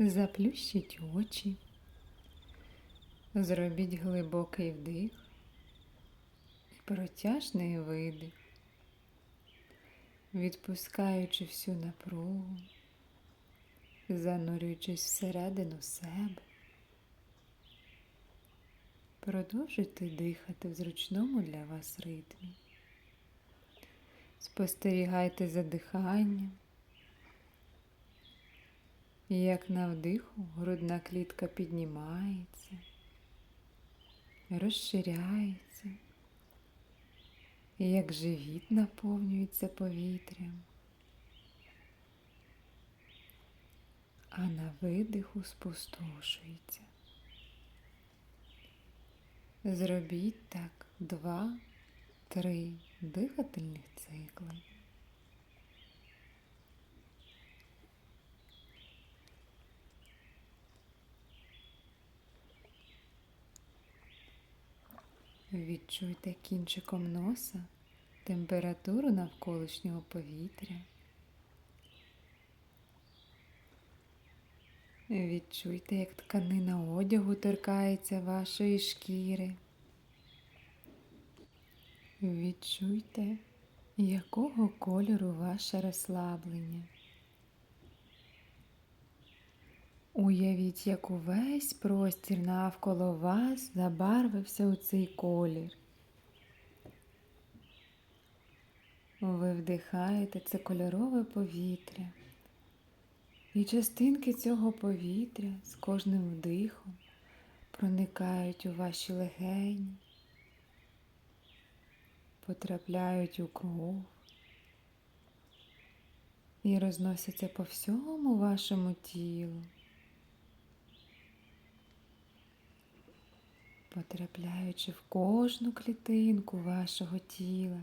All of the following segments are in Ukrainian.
Заплющіть очі, зробіть глибокий вдих і протяжний видих, відпускаючи всю напругу, занурюючись всередину себе. Продовжуйте дихати в зручному для вас ритмі. Спостерігайте за диханням. І Як на вдиху грудна клітка піднімається, розширяється, і як живіт наповнюється повітрям, а на видиху спустошується. Зробіть так два-три дихательних цикли. Відчуйте кінчиком носа температуру навколишнього повітря. Відчуйте, як тканина одягу торкається вашої шкіри. Відчуйте, якого кольору ваше розслаблення. Уявіть, як увесь простір навколо вас забарвився у цей колір. Ви вдихаєте це кольорове повітря, і частинки цього повітря з кожним вдихом проникають у ваші легені, потрапляють у кров і розносяться по всьому вашому тілу. Потрапляючи в кожну клітинку вашого тіла,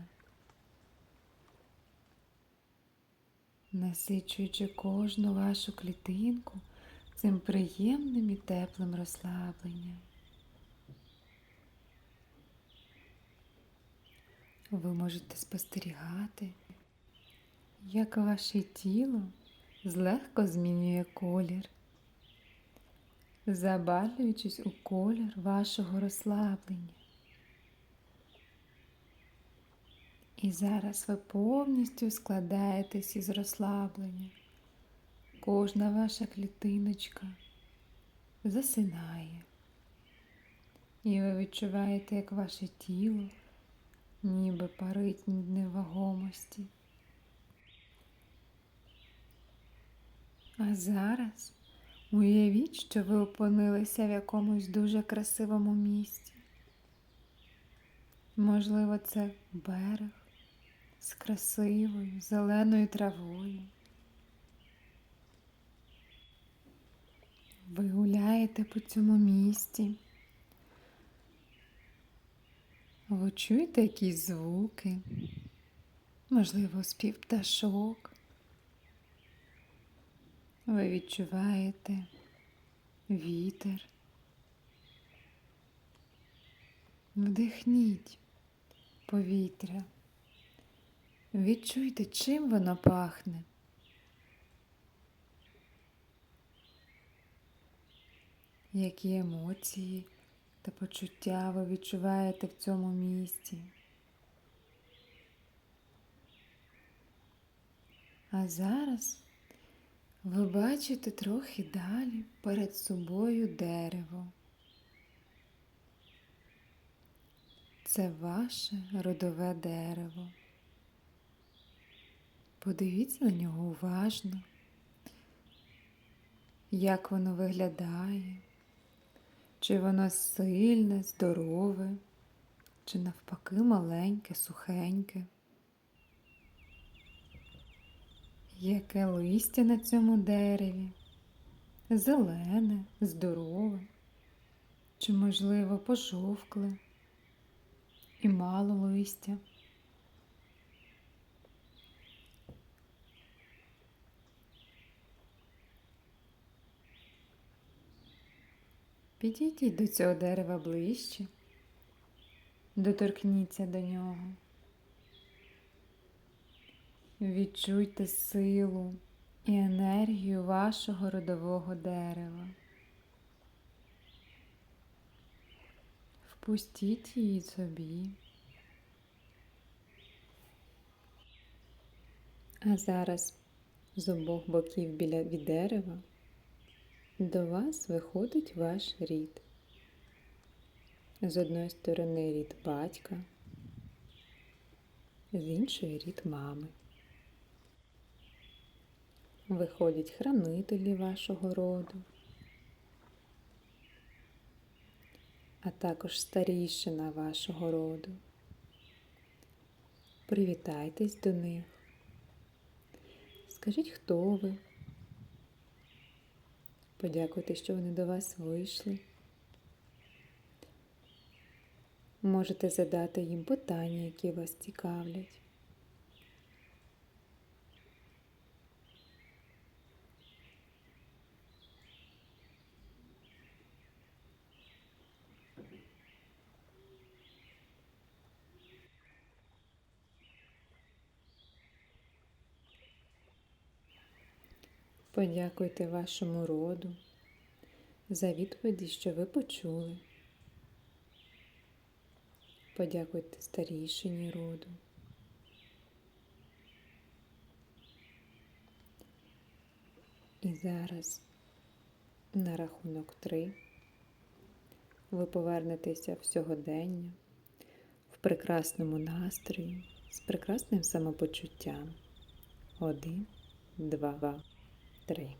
насичуючи кожну вашу клітинку цим приємним і теплим розслабленням. Ви можете спостерігати, як ваше тіло злегко змінює колір забарвлюючись у колір вашого розслаблення. І зараз ви повністю складаєтесь із розслаблення. Кожна ваша клітиночка засинає. І ви відчуваєте, як ваше тіло ніби парить невагомості. А зараз Уявіть, що ви опинилися в якомусь дуже красивому місці. Можливо, це берег з красивою зеленою травою. Ви гуляєте по цьому місці. Ви чуєте якісь звуки, можливо, спів пташок. Ви відчуваєте вітер. Вдихніть повітря. Відчуйте, чим воно пахне. Які емоції та почуття ви відчуваєте в цьому місці. А зараз ви бачите трохи далі перед собою дерево. Це ваше родове дерево. Подивіться на нього уважно, як воно виглядає, чи воно сильне, здорове, чи навпаки маленьке, сухеньке. Яке листя на цьому дереві? Зелене, здорове, чи, можливо, пожовкле і мало листя. Підійдіть до цього дерева ближче, доторкніться до нього. Відчуйте силу і енергію вашого родового дерева. Впустіть її собі. А зараз з обох боків біля від дерева до вас виходить ваш рід. З одної сторони рід батька, з іншої рід мами. Виходять хранителі вашого роду, а також старійшина вашого роду. Привітайтесь до них. Скажіть, хто ви. Подякуйте, що вони до вас вийшли. Можете задати їм питання, які вас цікавлять. Подякуйте вашому роду за відповіді, що ви почули. Подякуйте старішині роду. І зараз на рахунок три ви повернетеся в сьогодення в прекрасному настрої, з прекрасним самопочуттям. Один, два, три.